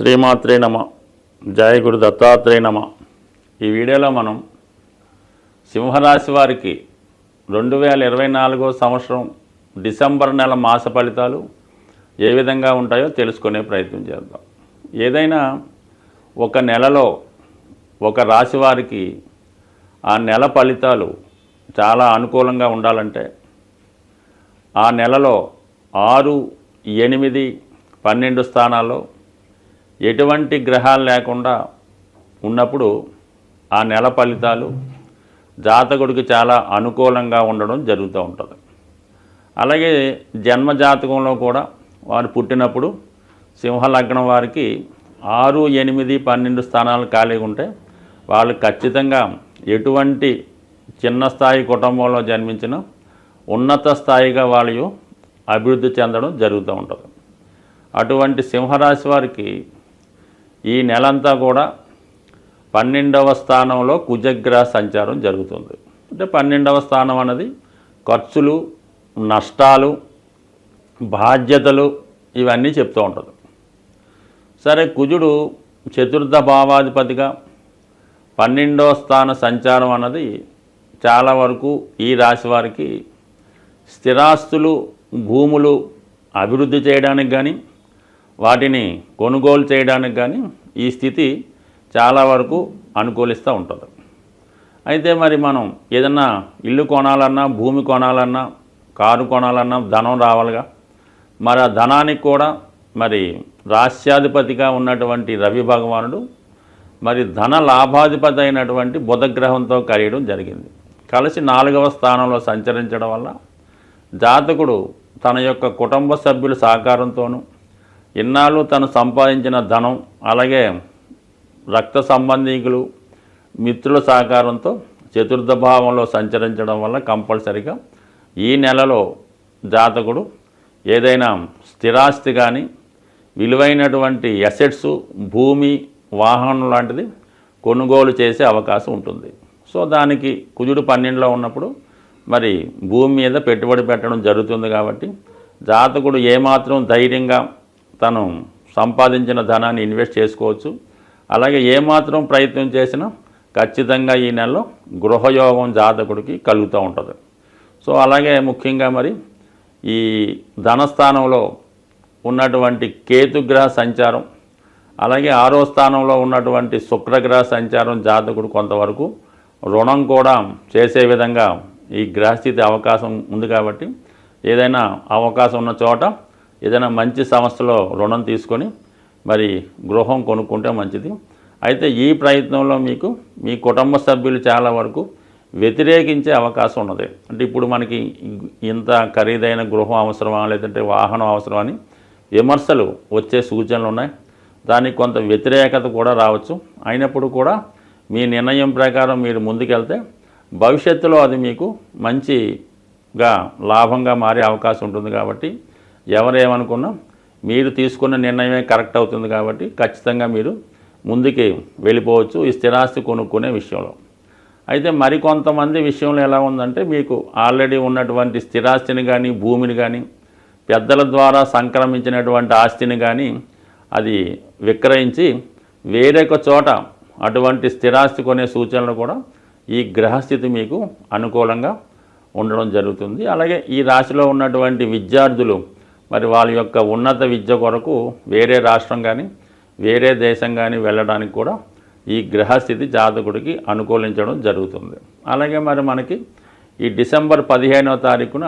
శ్రీమాత్రే నమ. జయ గురు దత్తాత్రేయ నమ. ఈ వీడియోలో మనం సింహరాశి వారికి రెండు వేల ఇరవై నాలుగో సంవత్సరం డిసెంబర్ నెల మాస ఫలితాలు ఏ విధంగా ఉంటాయో తెలుసుకునే ప్రయత్నం చేద్దాం. ఏదైనా ఒక నెలలో ఒక రాశి వారికి ఆ నెల ఫలితాలు చాలా అనుకూలంగా ఉండాలంటే ఆ నెలలో ఆరు ఎనిమిది పన్నెండు స్థానాల్లో ఎటువంటి గ్రహాలు లేకుండా ఉన్నప్పుడు ఆ నెల ఫలితాలు జాతకుడికి చాలా అనుకూలంగా ఉండడం జరుగుతూ ఉంటుంది. అలాగే జన్మ జాతకంలో కూడా వారు పుట్టినప్పుడు సింహలగ్నం వారికి ఆరు ఎనిమిది పన్నెండు స్థానాలు ఖాళీగా ఉంటే వాళ్ళు ఖచ్చితంగా ఎటువంటి చిన్న స్థాయి కుటుంబంలో జన్మించిన ఉన్నత స్థాయిగా వాళ్ళు అభివృద్ధి చెందడం జరుగుతూ ఉంటుంది. అటువంటి సింహరాశి వారికి ఈ నెలంతా కూడా పన్నెండవ స్థానంలో కుజగ్రహ సంచారం జరుగుతుంది. అంటే పన్నెండవ స్థానం అన్నది ఖర్చులు నష్టాలు బాధ్యతలు ఇవన్నీ చెప్తూ ఉంటుంది. సరే కుజుడు చతుర్థ భావాధిపతిగా పన్నెండవ స్థాన సంచారం అన్నది చాలా వరకు ఈ రాశి వారికి స్థిరాస్తులు భూములు అభివృద్ధి చేయడానికి కానీ వాటిని కొనుగోలు చేయడానికి కానీ ఈ స్థితి చాలా వరకు అనుకూలిస్తూ ఉంటుంది. అయితే మరి మనం ఏదన్నా ఇల్లు కొనాలన్నా భూమి కొనాలన్నా కారు కొనాలన్నా ధనం రావాలిగా? మరి ఆ ధనానికి కూడా మరి రాష్ట్రాధిపతిగా ఉన్నటువంటి రవి భగవానుడు మరి ధన లాభాధిపతి అయినటువంటి బుధగ్రహంతో కలియడం జరిగింది. కలిసి నాలుగవ స్థానంలో సంచరించడం వల్ల జాతకుడు తన యొక్క కుటుంబ సభ్యుల సహకారంతోనూ ఇన్నాళ్ళు తను సంపాదించిన ధనం అలాగే రక్త సంబంధీకులు మిత్రుల సహకారంతో చతుర్థ భావంలో సంచరించడం వల్ల కంపల్సరిగా ఈ నెలలో జాతకుడు ఏదైనా స్థిరాస్తి కానీ విలువైనటువంటి అసెట్స్ భూమి వాహనం లాంటిది కొనుగోలు చేసే అవకాశం ఉంటుంది. సో దానికి కుజుడు పన్నెండులో ఉన్నప్పుడు మరి భూమి మీద పెట్టుబడి పెట్టడం జరుగుతుంది కాబట్టి జాతకుడు ఏమాత్రం ధైర్యంగా తను సంపాదించిన ధనాన్ని ఇన్వెస్ట్ చేసుకోవచ్చు. అలాగే ఏమాత్రం ప్రయత్నం చేసినా ఖచ్చితంగా ఈ నెలలో గృహయోగం జాతకుడికి కలుగుతూ ఉంటుంది. సో అలాగే ముఖ్యంగా మరి ఈ ధనస్థానంలో ఉన్నటువంటి కేతుగ్రహ సంచారం అలాగే ఆరో స్థానంలో ఉన్నటువంటి శుక్రగ్రహ సంచారం జాతకుడు కొంతవరకు రుణం కూడా చేసే విధంగా ఈ గ్రహస్థితి అవకాశం ఉంది కాబట్టి ఏదైనా అవకాశం ఉన్న చోట ఏదైనా మంచి సంస్థలో రుణం తీసుకొని మరి గృహం కొనుక్కుంటే మంచిది. అయితే ఈ ప్రయత్నంలో మీకు మీ కుటుంబ సభ్యులు చాలా వరకు వ్యతిరేకించే అవకాశం ఉన్నది. అంటే ఇప్పుడు మనకి ఇంత ఖరీదైన గృహం అవసరమా లేదంటే వాహనం అవసరమా అని విమర్శలు వచ్చే సూచనలు ఉన్నాయి. దానికి కొంత వ్యతిరేకత కూడా రావచ్చు. అయినప్పుడు కూడా మీ నిర్ణయం ప్రకారం మీరు ముందుకెళ్తే భవిష్యత్తులో అది మీకు మంచిగా లాభంగా మారే అవకాశం ఉంటుంది కాబట్టి ఎవరేమనుకున్నా? మీరు తీసుకున్న నిర్ణయమే కరెక్ట్ అవుతుంది కాబట్టి ఖచ్చితంగా మీరు ముందుకి వెళ్ళిపోవచ్చు ఈ స్థిరాస్తి కొనుక్కునే విషయంలో. అయితే మరికొంతమంది విషయంలో ఎలా ఉందంటే మీకు ఆల్రెడీ ఉన్నటువంటి స్థిరాస్తిని కానీ భూమిని కానీ పెద్దల ద్వారా సంక్రమించినటువంటి ఆస్తిని కానీ అది విక్రయించి వేరొక చోట అటువంటి స్థిరాస్తి కొనే సూచనలు కూడా ఈ గ్రహస్థితి మీకు అనుకూలంగా ఉండడం జరుగుతుంది. అలాగే ఈ రాశిలో ఉన్నటువంటి విద్యార్థులు మరి వాళ్ళ యొక్క ఉన్నత విద్య కొరకు వేరే రాష్ట్రం కానీ వేరే దేశం కానీ వెళ్ళడానికి కూడా ఈ గ్రహస్థితి జాతకుడికి అనుకూలించడం జరుగుతుంది. అలాగే మరి మనకి ఈ డిసెంబర్ పదిహేనవ తారీఖున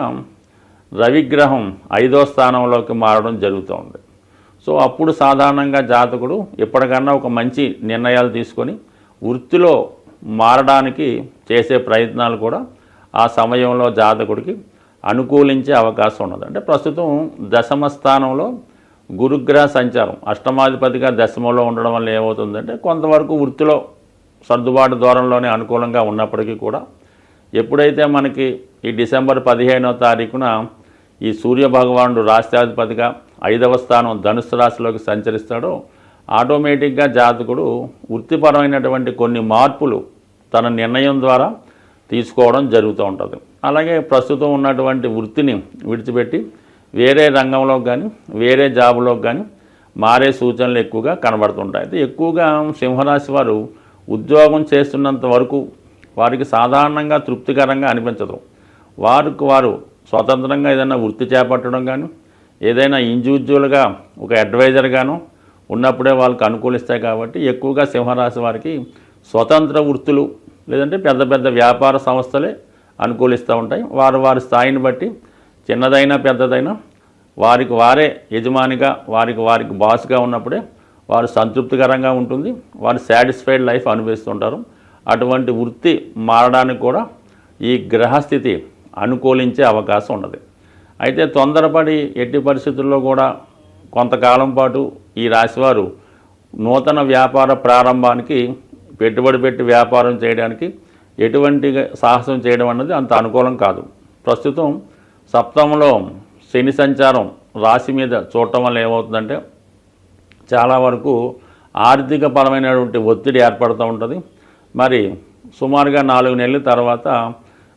రవిగ్రహం ఐదో స్థానంలోకి మారడం జరుగుతుంది. సో అప్పుడు సాధారణంగా జాతకుడు ఎప్పటికన్నా ఒక మంచి నిర్ణయాలు తీసుకొని వృత్తిలో మారడానికి చేసే ప్రయత్నాలు కూడా ఆ సమయంలో జాతకుడికి అనుకూలించే అవకాశం ఉన్నది. అంటే ప్రస్తుతం దశమ స్థానంలో గురుగ్రహ సంచారం అష్టమాధిపతిగా దశమంలో ఉండడం వల్ల ఏమవుతుందంటే కొంతవరకు వృత్తిలో సర్దుబాటు దూరంలోనే అనుకూలంగా ఉన్నప్పటికీ కూడా ఎప్పుడైతే మనకి ఈ డిసెంబర్ పదిహేనవ తారీఖున ఈ సూర్య భగవానుడు రాష్ట్రాధిపతిగా ఐదవ స్థానం ధనుసు రాశిలోకి సంచరిస్తాడో ఆటోమేటిక్గా జాతకుడు వృత్తిపరమైనటువంటి కొన్ని మార్పులు తన నిర్ణయం ద్వారా తీసుకోవడం జరుగుతూ ఉంటుంది. అలాగే ప్రస్తుతం ఉన్నటువంటి వృత్తిని విడిచిపెట్టి వేరే రంగంలో కానీ వేరే జాబులో కానీ మారే సూచనలు ఎక్కువగా కనబడుతుంటాయి. అయితే ఎక్కువగా సింహరాశి వారు ఉద్యోగం చేస్తున్నంత వరకు వారికి సాధారణంగా తృప్తికరంగా అనిపించదు. వారికి వారు స్వతంత్రంగా ఏదైనా వృత్తి చేపట్టడం కానీ ఏదైనా ఇండివిజువల్గా ఒక అడ్వైజర్గాను ఉన్నప్పుడే వాళ్ళకి అనుకూలిస్తాయి కాబట్టి ఎక్కువగా సింహరాశి వారికి స్వతంత్ర వృత్తులు లేదంటే పెద్ద పెద్ద వ్యాపార సంస్థలే అనుకూలిస్తూ ఉంటాయి. వారు వారి స్థాయిని బట్టి చిన్నదైనా పెద్దదైనా వారికి వారే యజమానిగా వారికి వారికి బాస్గా ఉన్నప్పుడే వారు సంతృప్తికరంగా ఉంటుంది. వారు సాటిస్ఫైడ్ లైఫ్ అనుభవిస్తుంటారు. అటువంటి వృత్తి మారడానికి కూడా ఈ గ్రహస్థితి అనుకూలించే అవకాశం ఉన్నది. అయితే తొందరపడి ఎట్టి పరిస్థితుల్లో కూడా కొంతకాలం పాటు ఈ రాశివారు నూతన వ్యాపార ప్రారంభానికి పెట్టుబడి పెట్టి వ్యాపారం చేయడానికి ఎటువంటి సాహసం చేయడం అన్నది అంత అనుకూలం కాదు. ప్రస్తుతం సప్తమంలో శని సంచారం రాశి మీద చూడటం వల్ల ఏమవుతుందంటే చాలా వరకు ఆర్థిక పరమైనటువంటి ఒత్తిడి ఏర్పడుతూ ఉంటుంది. మరి సుమారుగా నాలుగు నెలల తర్వాత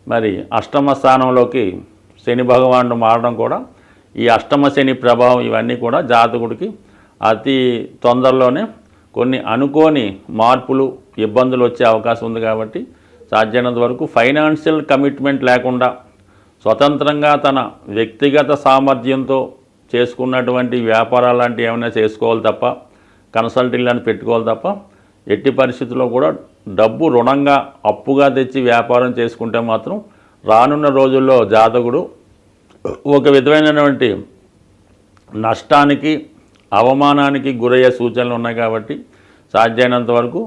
మరి అష్టమ స్థానంలోకి శని భగవానుడు మారడం కూడా ఈ అష్టమ శని ప్రభావం ఇవన్నీ కూడా జాతకుడికి అతి తొందరలోనే కొన్ని అనుకోని మార్పులు ఇబ్బందులు వచ్చే అవకాశం ఉంది కాబట్టి సాధ్యమైనంత వరకు ఫైనాన్షియల్ కమిట్మెంట్ లేకుండా స్వతంత్రంగా తన వ్యక్తిగత సామర్థ్యంతో చేసుకున్నటువంటి వ్యాపారాలు లాంటివి ఏమైనా చేసుకోవాలి తప్ప కన్సల్టింగ్ అని పెట్టుకోవాలి తప్ప ఎట్టి పరిస్థితుల్లో కూడా డబ్బు రుణంగా అప్పుగా తెచ్చి వ్యాపారం చేసుకుంటే మాత్రం రానున్న రోజుల్లో జాతకుడు ఒక విధమైనటువంటి నష్టానికి అవమానానికి గురయ్యే సూచనలు ఉన్నాయి కాబట్టి సాధ్యమైనంత వరకు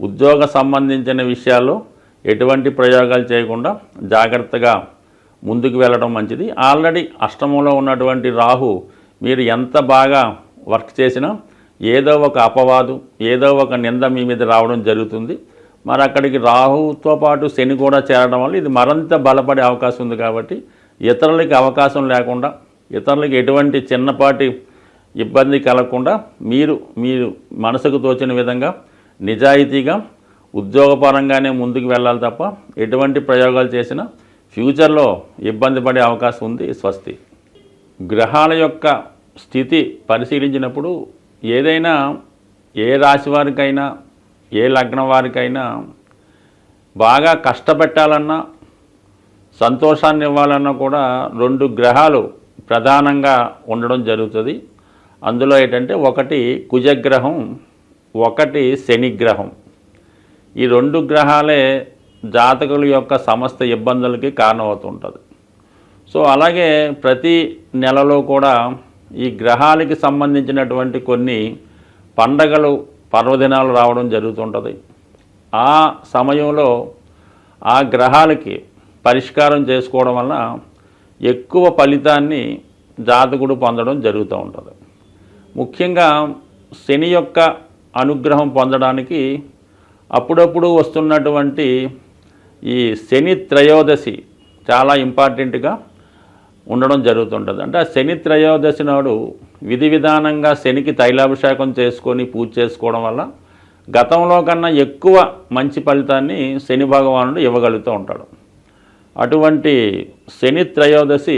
ఉద్యోగ సంబంధించిన విషయాల్లో ఎటువంటి ప్రయోగాలు చేయకుండా జాగ్రత్తగా ముందుకు వెళ్ళడం మంచిది. ఆల్రెడీ అష్టమంలో ఉన్నటువంటి రాహు మీరు ఎంత బాగా వర్క్ చేసినా ఏదో ఒక అపవాదు ఏదో ఒక నింద మీ మీద రావడం జరుగుతుంది. మరి అక్కడికి రాహుతో పాటు శని కూడా చేరడం వల్ల ఇది మరింత బలపడే అవకాశం ఉంది కాబట్టి ఇతరులకి అవకాశం లేకుండా ఇతరులకి ఎటువంటి చిన్నపాటి ఇబ్బంది కలగకుండా మీరు మీరు మనసుకు తోచిన విధంగా నిజాయితీగా ఉద్యోగపరంగానే ముందుకు వెళ్ళాలి తప్ప ఎటువంటి ప్రయోగాలు చేసినా ఫ్యూచర్లో ఇబ్బంది పడే అవకాశం ఉంది స్వస్తి. గ్రహాల యొక్క స్థితి పరిశీలించినప్పుడు ఏదైనా ఏ రాశి వారికైనా ఏ లగ్నం వారికైనా బాగా కష్టపెట్టాలన్నా సంతోషాన్ని ఇవ్వాలన్నా కూడా రెండు గ్రహాలు ప్రధానంగా ఉండడం జరుగుతుంది. అందులో ఏంటంటే ఒకటి కుజగ్రహం ఒకటి శనిగ్రహం. ఈ రెండు గ్రహాలే జాతకుల యొక్క సమస్త ఇబ్బందులకి కారణమవుతుంటుంది. సో అలాగే ప్రతి నెలలో కూడా ఈ గ్రహాలకి సంబంధించినటువంటి కొన్ని పండగలు పర్వదినాలు రావడం జరుగుతుంటుంది. ఆ సమయంలో ఆ గ్రహాలకి పరిష్కారం చేసుకోవడం వల్ల ఎక్కువ ఫలితాన్ని జాతకుడు పొందడం జరుగుతూ ఉంటుంది. ముఖ్యంగా శని యొక్క అనుగ్రహం పొందడానికి అప్పుడప్పుడు వస్తున్నటువంటి ఈ శని త్రయోదశి చాలా ఇంపార్టెంట్గా ఉండడం జరుగుతుంటుంది. అంటే ఆ శని త్రయోదశి నాడు విధి విధానంగా శనికి తైలాభిషేకం చేసుకొని పూజ చేసుకోవడం వల్ల గతంలో కన్నా ఎక్కువ మంచి ఫలితాన్ని శని భగవానుడు ఇవ్వగలుగుతూ ఉంటాడు. అటువంటి శని త్రయోదశి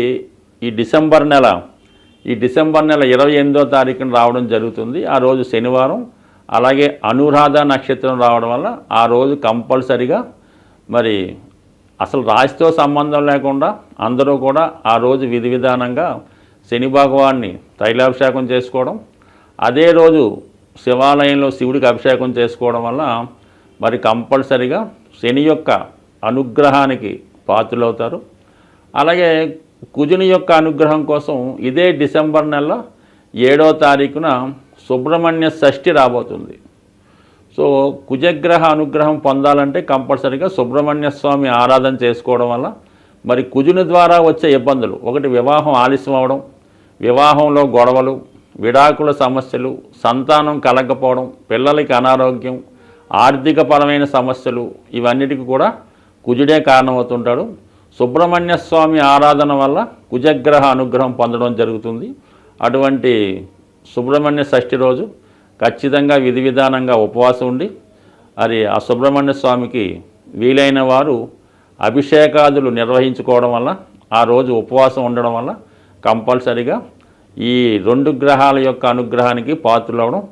ఈ డిసెంబర్ నెల ఈ డిసెంబర్ నెల ఇరవై ఎనిమిదో తారీఖున రావడం జరుగుతుంది. ఆ రోజు శనివారం అలాగే అనురాధ నక్షత్రం రావడం వల్ల ఆ రోజు కంపల్సరిగా మరి అసలు రాశితో సంబంధం లేకుండా అందరూ కూడా ఆ రోజు విధి విధానంగా శని భగవాన్ని తైలాభిషేకం చేసుకోవడం అదే రోజు శివాలయంలో శివుడికి అభిషేకం చేసుకోవడం వల్ల మరి కంపల్సరిగా శని యొక్క అనుగ్రహానికి పాత్రులవుతారు. అలాగే కుజుని యొక్క అనుగ్రహం కోసం ఇదే డిసెంబర్ నెల ఏడో తారీఖున సుబ్రహ్మణ్య షష్ఠి రాబోతుంది. సో కుజగ్రహ అనుగ్రహం పొందాలంటే కంపల్సరీగా సుబ్రహ్మణ్య స్వామి ఆరాధన చేసుకోవడం వల్ల మరి కుజుని ద్వారా వచ్చే ఇబ్బందులు. ఒకటి వివాహం ఆలస్యం అవడం వివాహంలో గొడవలు విడాకుల సమస్యలు సంతానం కలగకపోవడం పిల్లలకి అనారోగ్యం ఆర్థిక పరమైన సమస్యలు ఇవన్నిటికి కూడా కుజుడే కారణమవుతుంటాడు. సుబ్రహ్మణ్య స్వామి ఆరాధన వల్ల కుజగ్రహ అనుగ్రహం పొందడం జరుగుతుంది. అటువంటి సుబ్రహ్మణ్య షష్ఠి రోజు ఖచ్చితంగా విధి విధానంగా ఉపవాసం ఉండి మరి ఆ సుబ్రహ్మణ్య స్వామికి వీలైన వారు అభిషేకాదులు నిర్వహించుకోవడం వల్ల ఆ రోజు ఉపవాసం ఉండడం వల్ల కంపల్సరిగా ఈ రెండు గ్రహాల యొక్క అనుగ్రహానికి పాత్రలవడం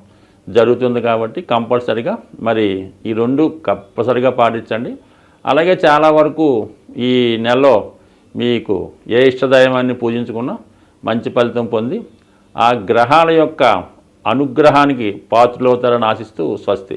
జరుగుతుంది కాబట్టి కంపల్సరిగా మరి ఈ రెండు కంపల్సరిగా పాటించండి. అలాగే చాలా వరకు ఈ నెలలో మీకు ఏ ఇష్టదైవాన్ని పూజించుకున్నా మంచి ఫలితం పొంది ఆ గ్రహాల యొక్క అనుగ్రహానికి పాత్రలవుతారని ఆశిస్తూ స్వస్తి.